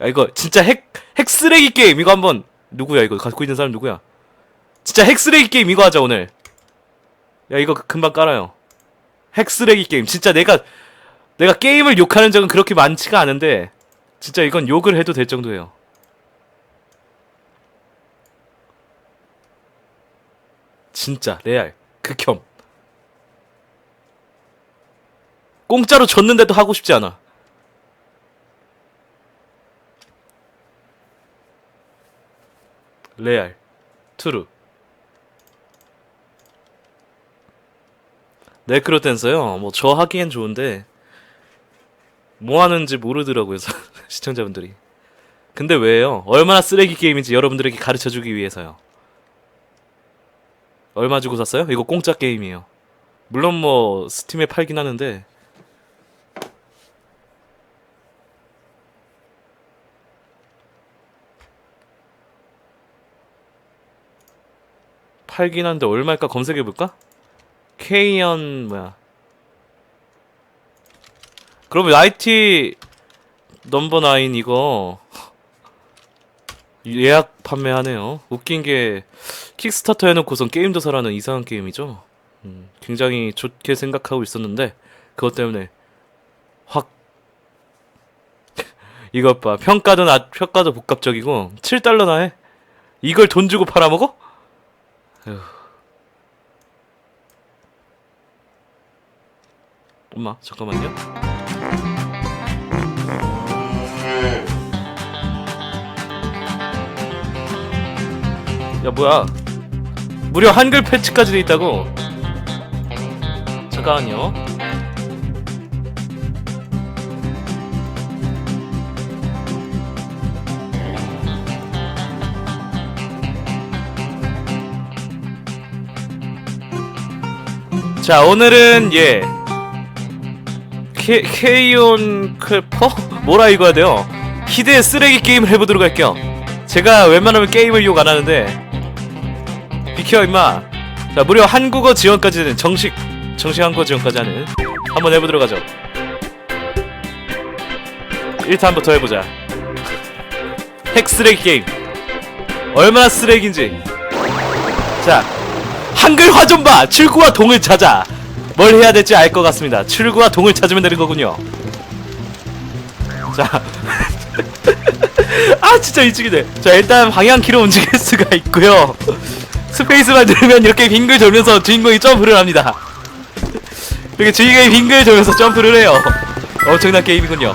야 이거 진짜 핵, 핵 쓰레기 게임. 이거 한번 누구야? 이거 갖고 있는 사람 누구야? 진짜 핵 쓰레기 게임 이거 하자 오늘. 야 이거 금방 깔아요. 핵 쓰레기 게임. 진짜 내가 내가 게임을 욕하는 적은 그렇게 많지가 않은데 진짜 이건 욕을 해도 될 정도예요. 진짜 레알. 극혐. 공짜로 줬는데도 하고 싶지 않아 레알 트루. 네크로 댄서요. 뭐 저 하기엔 좋은데 뭐 하는지 모르더라고요 시청자분들이. 근데 왜요? 얼마나 쓰레기 게임인지 여러분들에게 가르쳐주기 위해서요. 얼마 주고 샀어요? 이거 공짜 게임이에요. 물론 뭐 스팀에 팔긴 하는데 팔긴 한데 얼마일까 검색해볼까? 케이언 뭐야. 그러면 IT 넘버 나인 이거 예약 판매하네요. 웃긴 게 킥스타터 해놓고선 게임도 사라는 이상한 게임이죠. 음, 굉장히 좋게 생각하고 있었는데 그것 때문에 확 이것 봐. 평가도 나 평가도 복합적이고 7달러나 해? 이걸 돈 주고 팔아먹어? 에휴. 엄마 잠깐만요. 야 뭐야? 무려 한글 패치까지 돼 있다고? 잠깐만요 자 오늘은 예. 케, 케이온 클퍼? 뭐라 읽어야 돼요? 희대의 쓰레기 게임을 해보도록 할게요. 제가 웬만하면 게임을 욕 안 하는데. 비켜 임마. 자 무려 한국어 지원까지 되는 정식 정식 한국어 지원까지 하는. 한번 해보도록 하죠. 1탄부터 해보자. 핵 쓰레기 게임. 얼마나 쓰레기인지. 자 한글 화 좀 봐. 출구와 동을 찾아. 뭘 해야 될지 알 것 같습니다. 출구와 동을 찾으면 되는 거군요. 자. 아 진짜 일찍이네 자 일단 방향키로 움직일 수가 있고요. 스페이스만 누르면 이렇게 빙글 돌면서 주인공이 점프를 합니다. 이렇게 주인공이 빙글 돌면서 점프를 해요. 엄청난 게임이군요.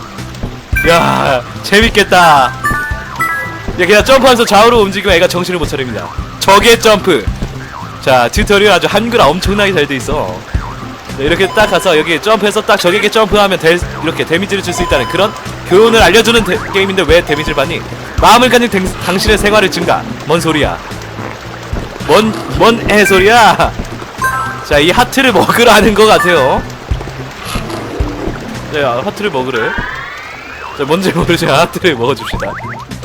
야 재밌겠다. 야 그냥 점프하면서 좌우로 움직이면 애가 정신을 못 차립니다. 적의 점프 자 튜토리얼 아주 한글 엄청나게 잘 돼 있어. 네, 이렇게 딱 가서 여기 점프해서 딱 적에게 점프하면 데, 이렇게 데미지를 줄 수 있다는 그런 교훈을 알려주는 데, 게임인데 왜 데미지를 받니? 마음을 가진 댕- 당신의 생활을 증가. 뭔 소리야? 뭔, 뭔 애소리야? 자 이 하트를 먹으라 하는 것 같아요. 네 아, 하트를 먹으래. 자 뭔지 모르지만 하트를 먹어줍시다.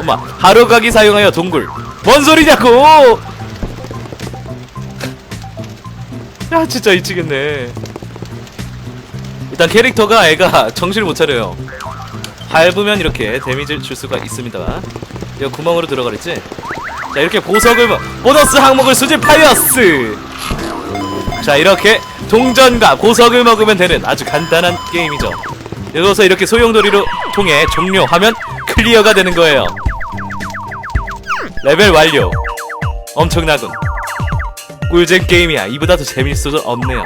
엄마 하루가기 사용하여 동굴. 뭔 소리냐고 야 진짜 미치겠네. 일단 캐릭터가 애가 정신을 못 차려요. 밟으면 이렇게 데미지를 줄 수가 있습니다. 이거 구멍으로 들어가랬지? 자 이렇게 보석을 먹- 보너스 항목을 수집하였스! 자 이렇게 동전과 보석을 먹으면 되는 아주 간단한 게임이죠. 여기서 이렇게 소용돌이로 통해 종료하면 클리어가 되는 거예요. 레벨 완료. 엄청나군 꿀잼 게임이야. 이보다 더 재밌을 수 없네요.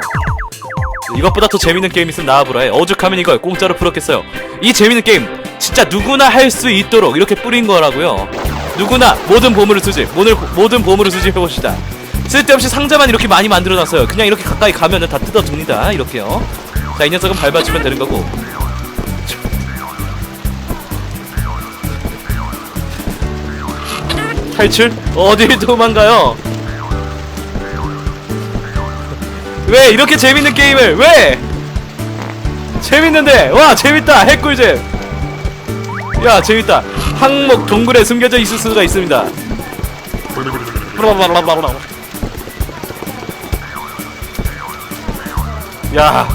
이것보다 더 재밌는 게임 있으면 나와보라 해 오죽하면 이걸 공짜로 풀었겠어요. 이 재밌는 게임 진짜 누구나 할 수 있도록 이렇게 뿌린 거라고요. 누구나 모든 보물을 수집 모든, 모든 보물을 수집해봅시다. 쓸데없이 상자만 이렇게 많이 만들어놨어요. 그냥 이렇게 가까이 가면 은 다 뜯어줍니다. 이렇게요. 자 이 녀석은 밟아주면 되는 거고. 탈출? 어딜 도망가요? 왜 이렇게 재밌는 게임을? 왜? 재밌는데 와 재밌다 핵꿀잼. 야 재밌다. 항목 동굴에 숨겨져 있을 수가 있습니다. 야,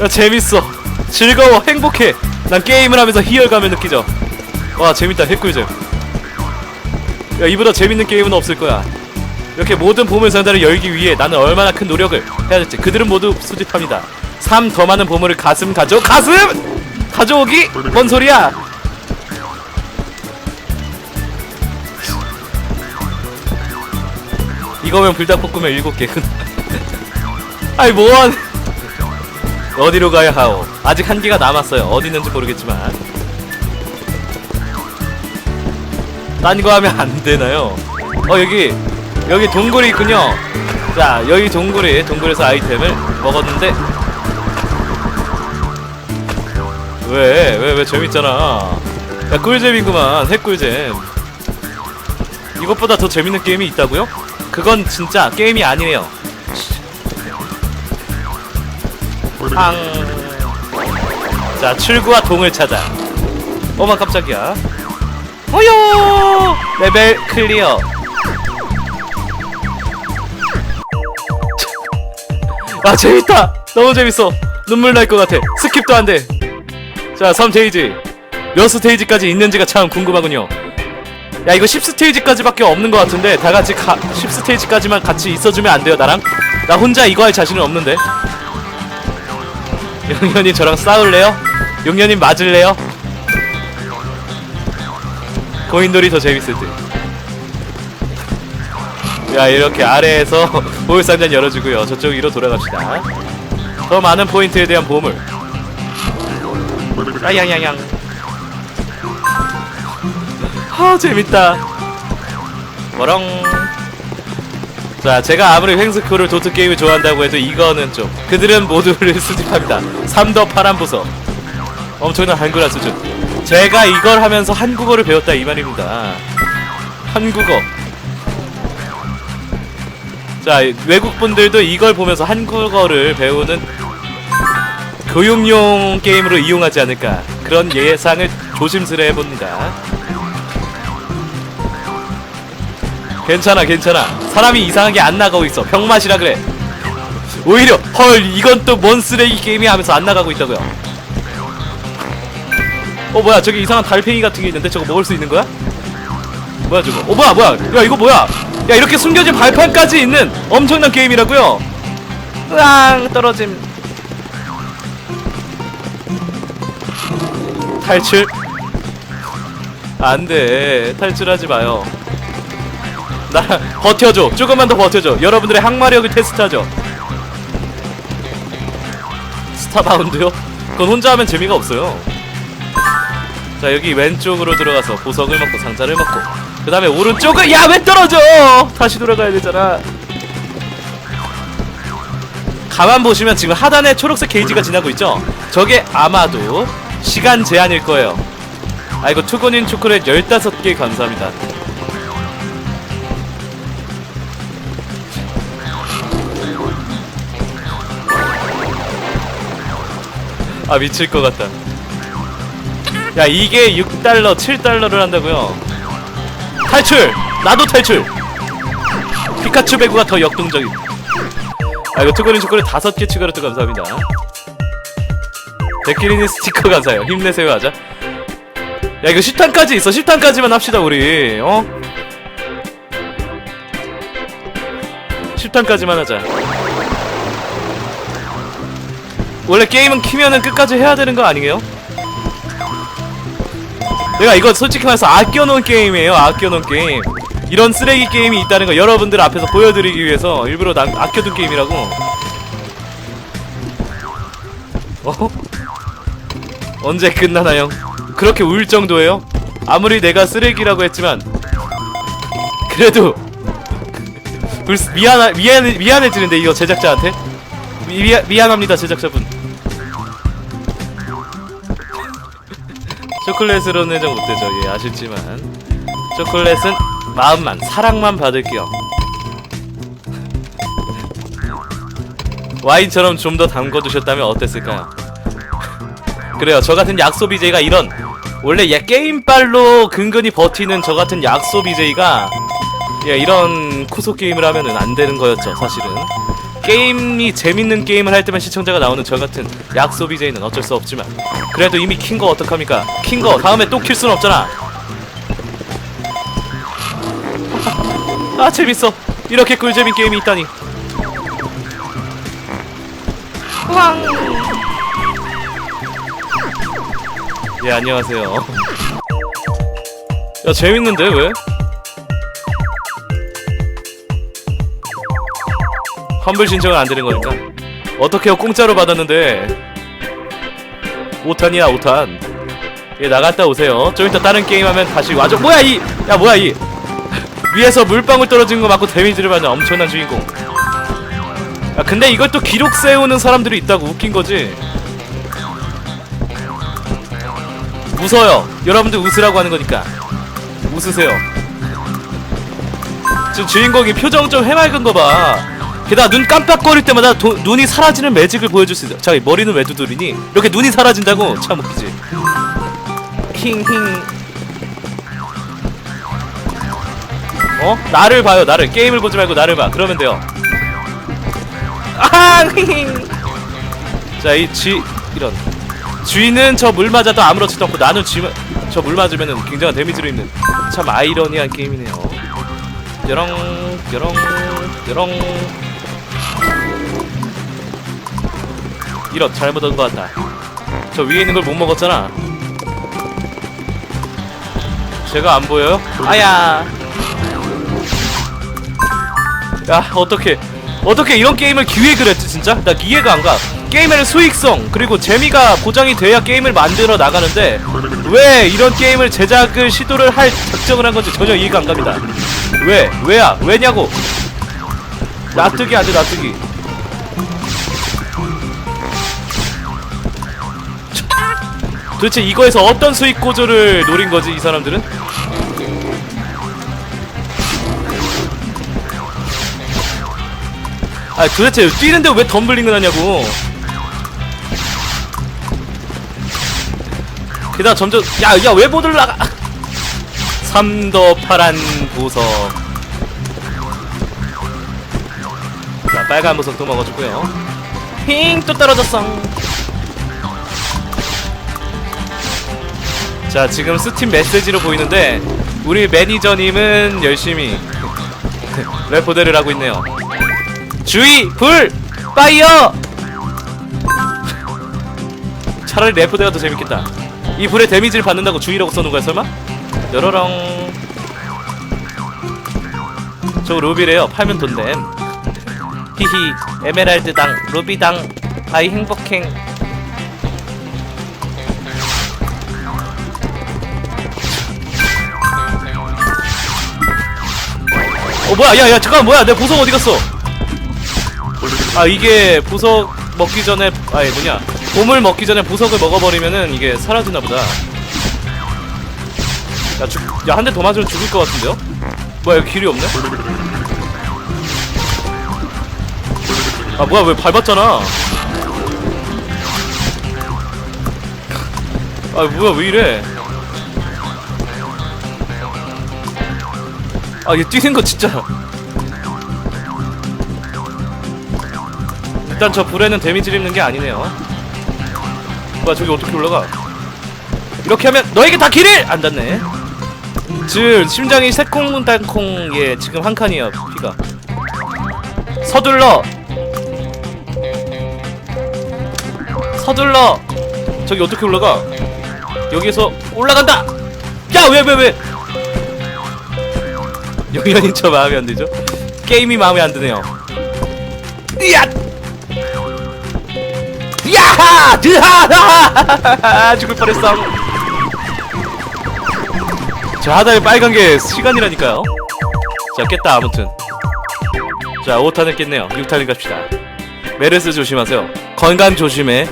야 재밌어. 즐거워 행복해. 난 게임을 하면서 희열감을 느끼죠. 와 재밌다 핵꿀잼. 야 이보다 재밌는 게임은 없을 거야 이렇게 모든 보물 상자를 열기 위해 나는 얼마나 큰 노력을 해야 될지 그들은 모두 수집합니다. 3 더 많은 보물을 가슴 가져 가슴! 가져오기? 뭔 소리야? 이거면 불닭볶음면 7개 아이 뭐한 어디로 가야 하오? 아직 한 개가 남았어요. 어디 있는지 모르겠지만. 딴 거 하면 안 되나요? 어 여기 여기 동굴이 있군요 자 여기 동굴이 동굴에서 아이템을 먹었는데 왜 왜 왜 재밌잖아 야 꿀잼이구만 핵꿀잼 이것보다 더 재밌는 게임이 있다고요? 그건 진짜 게임이 아니에요 팡. 자, 출구와 동을 찾아. 어마 깜짝이야. 어요! 레벨 클리어. 아, 재밌다! 너무 재밌어. 눈물 날 것 같아. 스킵도 안 돼. 자, 3스테이지. 몇 스테이지까지 있는지가 참 궁금하군요. 야, 이거 10스테이지까지밖에 없는 것 같은데, 다 같이 가, 10스테이지까지만 같이 있어주면 안 돼요, 나랑? 나 혼자 이거 할 자신은 없는데. 용현님 저랑 싸울래요? 용현님 맞을래요? 고인돌이 더 재밌을 듯. 야 이렇게 아래에서 보물 상자 열어주고요. 저쪽 위로 돌아갑시다. 더 많은 포인트에 대한 보물. 야양양양. 아 재밌다. 뭐렁. 자, 제가 아무리 횡스크롤 도트 게임을 좋아한다고 해도 이거는 좀 그들은 모두를 수집합니다. 3더 파란 부서. 엄청난 한글화 수준. 제가 이걸 하면서 한국어를 배웠다 이 말입니다. 한국어. 자, 외국 분들도 이걸 보면서 한국어를 배우는 교육용 게임으로 이용하지 않을까. 그런 예상을 조심스레 해봅니다. 괜찮아 괜찮아. 사람이 이상하게 안 나가고 있어. 병맛이라 그래. 오히려 헐 이건 또 뭔 쓰레기 게임이 하면서 안 나가고 있다고요. 어 뭐야 저기 이상한 달팽이 같은 게 있는데 저거 먹을 수 있는 거야? 뭐야 저거? 어 뭐야 뭐야? 야 이거 뭐야? 야 이렇게 숨겨진 발판까지 있는 엄청난 게임이라고요? 으앙 떨어짐. 탈출. 안돼. 탈출하지 마요. 나 버텨줘. 조금만 더 버텨줘. 여러분들의 항마력을 테스트하죠. 스타바운드요? 그건 혼자 하면 재미가 없어요. 자 여기 왼쪽으로 들어가서 보석을 먹고 상자를 먹고 그 다음에 오른쪽을 야왜 떨어져? 다시 돌아가야 되잖아. 가만 보시면 지금 하단에 초록색 게이지가 지나고 있죠? 저게 아마도 시간 제한일 거예요. 아이고 투고닌 초콜릿 15개 감사합니다. 아 미칠 것 같다. 야 이게 6달러, 7달러를 한다고요? 탈출! 나도 탈출! 피카츄 배구가 더 역동적인. 아 이거 투고린 초콜릿 다섯 개 추가로 또 감사합니다. 데키리니 스티커 감사해요. 힘내세요 하자. 야 이거 10탄까지 있어. 10탄까지만 합시다 우리. 어? 10탄까지만 하자. 원래 게임은 키면은 끝까지 해야 되는 거 아니에요? 내가 이거 솔직히 말해서 아껴놓은 게임이에요 아껴놓은 게임 이런 쓰레기 게임이 있다는 거 여러분들 앞에서 보여드리기 위해서 일부러 난 아껴둔 게임이라고 어? 언제 끝나나요? 그렇게 울 정도예요? 아무리 내가 쓰레기라고 했지만 그래도 불- 미안하, 미안, 미안해지는데 이거 제작자한테 미, 미안, 미안합니다 제작자분 초콜릿으로는 좀 못되죠. 예 아쉽지만. 초콜릿은 마음만 사랑만 받을게요. 와인처럼 좀 더 담궈두셨다면 어땠을까요? 그래요. 저 같은 약소 BJ가 이런. 원래 야 게임빨로 근근히 버티는 저 같은 약소 BJ가 예 이런 쿠소 게임을 하면은 안 되는 거였죠 사실은 게임이 재밌는 게임을 할 때만 시청자가 나오는 저 같은 약소비제이는 어쩔 수 없지만 그래도 이미 킨 거 어떡합니까? 킨 거 다음에 또 킬 수는 없잖아. 아 재밌어. 이렇게 꿀잼인 게임이 있다니. 왕. 예 안녕하세요. 야 재밌는데 왜? 환불 신청은 안 되는 거니까. 어떻게요? 공짜로 받았는데. 5탄이야 5탄. 예 나갔다 오세요. 좀 이따 다른 게임 하면 다시 와줘. 뭐야 이! 야 뭐야 이! 위에서 물방울 떨어지는 거 맞고 데미지를 받는 엄청난 주인공. 야 근데 이걸 또 기록 세우는 사람들이 있다고 웃긴 거지? 웃어요. 여러분들 웃으라고 하는 거니까. 웃으세요. 지금 주인공이 표정 좀 해맑은 거 봐 게다가 눈 깜빡거릴 때마다 도, 눈이 사라지는 매직을 보여줄 수 있어. 자기 머리는 왜 두드리니? 이렇게 눈이 사라진다고? 참 웃기지. 힝힝 어? 나를 봐요 나를. 게임을 보지 말고 나를 봐. 그러면 돼요. 아하 힝힝 자 이 쥐 이런. 쥐는 저 물 맞아도 아무렇지도 않고 나는 쥐 저 물 맞으면은 굉장한 데미지를 입는 참 아이러니한 게임이네요. 뾰롱 뾰롱 뾰롱 이런 잘못 온것 같다 저 위에 있는 걸 못 먹었잖아 제가 안 보여요? 아야 야 어떻게 어떻게 이런 게임을 기획을 했지 진짜? 나 이해가 안 가. 게임의 수익성 그리고 재미가 보장이 돼야 게임을 만들어 나가는데 왜 이런 게임을 제작을 시도를 할 작정을 한 건지 전혀 이해가 안 갑니다. 왜? 왜야? 왜냐고? 안 돼, 납득이. 도대체 이거에서 어떤 수익 구조를 노린 거지 이 사람들은? 아 도대체 뛰는데 왜 덤블링을 하냐고. 게다가 점점 야야 왜 못 올라가? 삼더 파란 보석. 자 빨간 보석 또 먹어주고요. 힝또 떨어졌어 자 지금 스팀 메시지로 보이는데 우리 매니저님은 열심히 래포대를 하고 있네요 주의! 불! 파이어! 차라리 래프대가 더 재밌겠다 이 불에 데미지를 받는다고 주의라고 써놓은 거야 설마? 여러렁 저 루비래요 팔면 돈됨 히히 에메랄드당 루비당 아이 행복행 어 뭐야 야야 잠깐만 뭐야 내 보석 어디 갔어? 아 이게 보석 먹기 전에 아니 뭐냐. 봄을 먹기 전에 보석을 먹어버리면은 이게 사라지나 보다. 야한 대 더 맞으면 죽을 것 같은데요? 뭐야 여기 길이 없네? 아 뭐야 왜 밟았잖아. 아 뭐야 왜 이래 아얘 뛰는 거 진짜. 일단 저 불에는 데미지를 입는 게 아니네요. 뭐야 저기 어떻게 올라가? 이렇게 하면 너에게 다 길을! 안 닿네. 즉 심장이 새콩달콩 예 지금 한 칸이에요 피가. 서둘러! 서둘러! 저기 어떻게 올라가? 여기에서 올라간다! 야 왜 왜 왜 영현이 저 마음에 안 들죠 게임이 마음에 안 드네요 이야 야하! 드하하! 죽을 뻔했어. 저 하단에 빨간 게 시간이라니까요. 자, 깼다, 아무튼. 자, 5탄을 깼네요. 6탄을 갑시다. 메르스 조심하세요. 건강 조심해.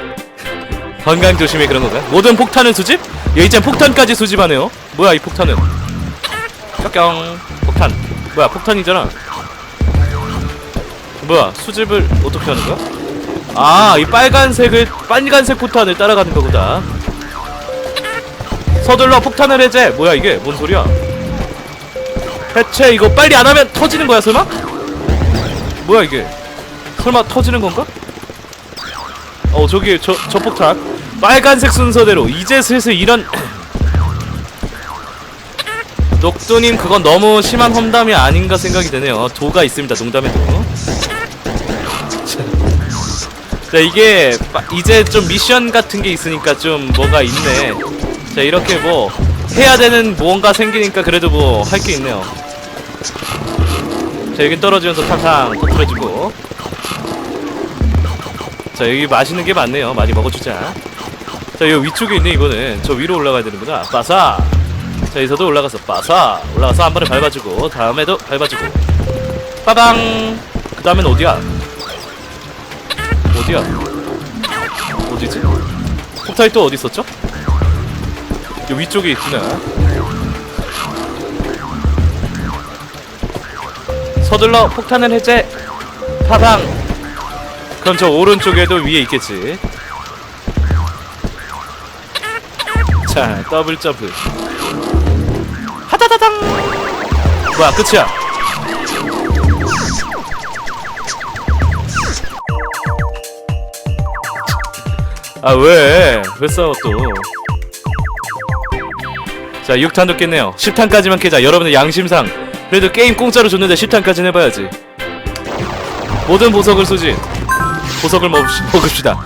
건강 조심해 그런 건가요? 모든 폭탄을 수집? 여기짠 폭탄까지 수집하네요. 뭐야, 이 폭탄은? 뿅 폭탄. 뭐야, 폭탄이잖아. 뭐야, 수집을 어떻게 하는 거야? 아, 이 빨간색을 빨간색 포탄을 따라가는 거구나. 서둘러 폭탄을 해제. 뭐야 이게? 뭔 소리야? 해체 이거 빨리 안 하면 터지는 거야 설마? 뭐야 이게? 설마 터지는 건가? 어 저기 저 저 폭탄 빨간색 순서대로 이제 슬슬 이런 녹두님 그건 너무 심한 험담이 아닌가 생각이 되네요. 도가 있습니다. 농담의 도. 자 이게 빠- 이제 좀 미션 같은 게 있으니까 좀 뭐가 있네. 자 이렇게 뭐 해야 되는 무언가 생기니까 그래도 뭐 할 게 있네요. 자 여기 떨어지면서 탕탕 터트려주고. 자 여기 맛있는 게 많네요. 많이 먹어주자. 자 여기 위쪽에 있네 이거는 저 위로 올라가야 되는구나. 빠사. 자 여기서도 올라가서 빠사. 올라가서 한 번에 밟아주고 다음에도 밟아주고. 빠방! 그 다음엔 어디야? 어디야? 어디지? 폭탄이 또 어디 있었죠? 요 위쪽에 있구나. 서둘러 폭탄을 해제. 파방! 그럼 저 오른쪽에도 위에 있겠지. 자 더블 점프 뭐야 끝이야. 아 왜? 왜 싸워 또? 자 6탄도 깼네요. 10탄까지만 깨자. 여러분의 양심상. 그래도 게임 공짜로 줬는데 10탄까지는 해봐야지. 모든 보석을 쏘지. 보석을 먹, 먹읍시다.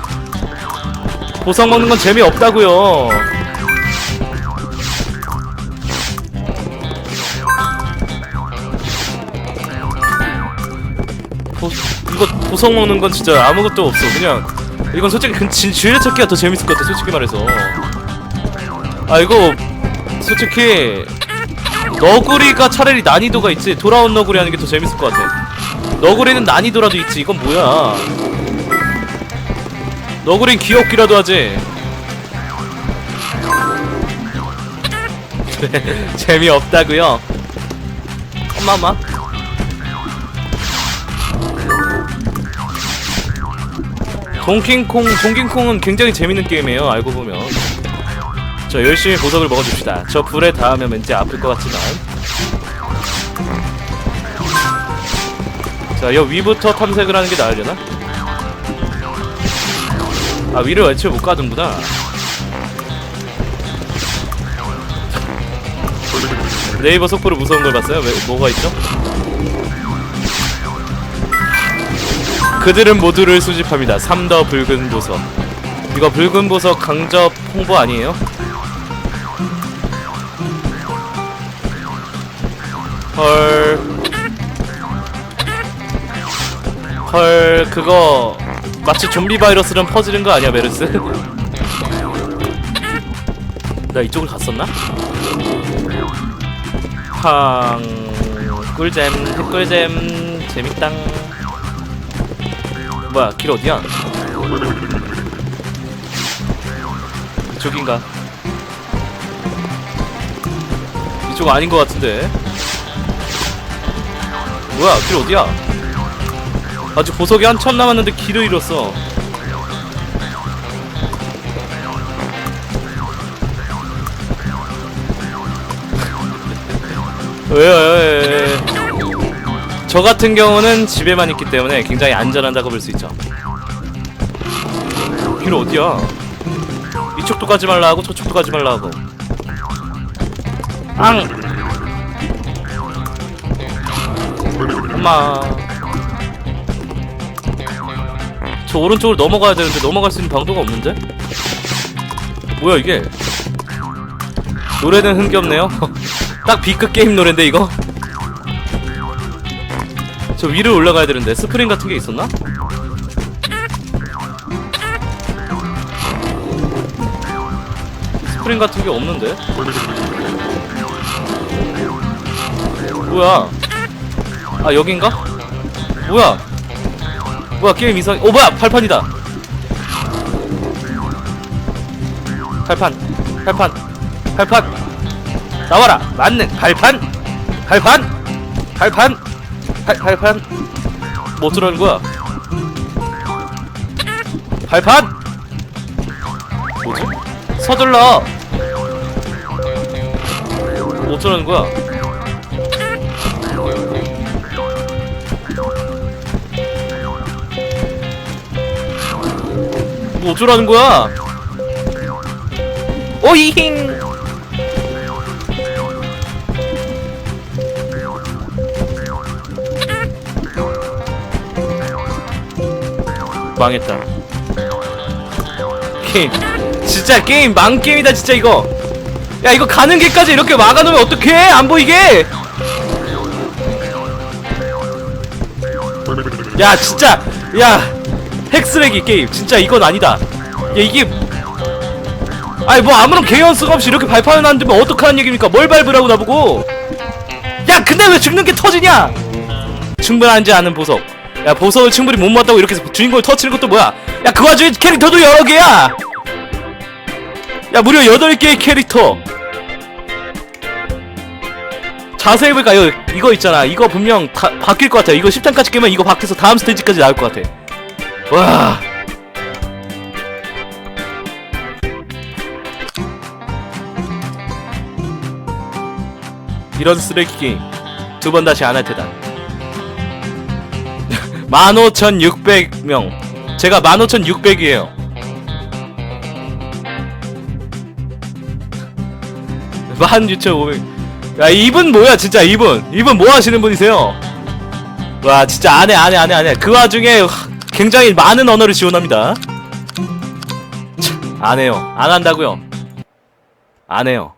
보석 먹는 건 재미없다고요 보석 먹는 건 진짜 아무것도 없어. 그냥 이건 솔직히 그 진, 지뢰찾기가 더 재밌을 것 같아 솔직히 말해서. 아 이거 솔직히 너구리가 차라리 난이도가 있지. 돌아온 너구리 하는 게 더 재밌을 것 같아. 너구리는 난이도라도 있지. 이건 뭐야? 너구리는 귀엽기라도 하지. 재미없다고요? 엄마 엄마 동킹콩 동킹콩은 굉장히 재밌는 게임이에요 알고 보면 저 열심히 보석을 먹어줍시다 저 불에 닿으면 왠지 아플 것 같지만 자 여 위부터 탐색을 하는 게 나으려나? 아 위를 애초에 못 가는구나 네이버 속보로 무서운 걸 봤어요? 왜 뭐가 있죠? 그들은 모두를 수집합니다. 3더 붉은 보석. 이거 붉은 보석 강접 홍보 아니에요? 헐. 헐, 그거 마치 좀비 바이러스랑 퍼지는 거 아니야, 메르스? 나 이쪽을 갔었나? 팡. 꿀잼, 꿀잼, 재밌당. 뭐야 길 어디야? 이쪽인가? 이쪽 아닌 것 같은데 뭐야 길 어디야? 아직 보석이 한참 남았는데 길을 잃었어 왜요 왜, 왜, 왜. 저 같은 경우는 집에만 있기 때문에 굉장히 안전하다고 볼 수 있죠. 길 어디야? 이쪽도 가지 말라 하고 저쪽도 가지 말라 하고. 앙. 엄마. 저 오른쪽으로 넘어가야 되는데 넘어갈 수 있는 방도가 없는데? 뭐야 이게? 노래는 흥겹네요. 딱 B급 게임 노래인데 이거? 저 위로 올라가야 되는데 스프링 같은 게 있었나? 스프링 같은 게 없는데? 뭐야? 아 여긴가? 뭐야? 뭐야 게임 이상? 오 뭐야 발판이다. 발판, 발판, 발판. 나와라 맞는 발판, 발판, 발판. 발, 발판? 뭐 어쩌라는 거야? 발판! 뭐지? 서둘러! 뭐 어쩌라는 거야? 뭐 어쩌라는 거야? 오이 망했다. 게임. 진짜 게임 망게임이다 진짜 이거. 야 이거 가는 길까지 이렇게 막아놓으면 어떡해? 안 보이게? 야 진짜. 야 핵쓰레기 게임. 진짜 이건 아니다. 야 이게 아니 뭐 아무런 개연 수가 없이 이렇게 발판을 놔두면 어떡하는 얘기입니까? 뭘 밟으라고 나보고? 야 근데 왜 죽는 게 터지냐? 충분하지 않은 보석 야 보석을 충분히 못 맞다고 이렇게 주인공을 터치는 것도 뭐야? 야 그 와중에 캐릭터도 여러 개야! 야 무려 8개의 캐릭터! 자세히 보니까? 이거, 이거 있잖아. 이거 분명 다, 바뀔 것 같아 이거 10탄까지 깨면 이거 바뀌어서 다음 스테이지까지 나올 것 같아. 와. 이런 쓰레기 게임. 두 번 다시 안 할 테다 15,600명. 제가 15,600이에요. 만 유천 오백. 야 이분 뭐야 진짜 이분? 이분 뭐 하시는 분이세요? 와 진짜 안해 안해 안해 안해 그 와중에 하, 굉장히 많은 언어를 지원합니다. 참, 안 해요. 안 한다고요. 안 해요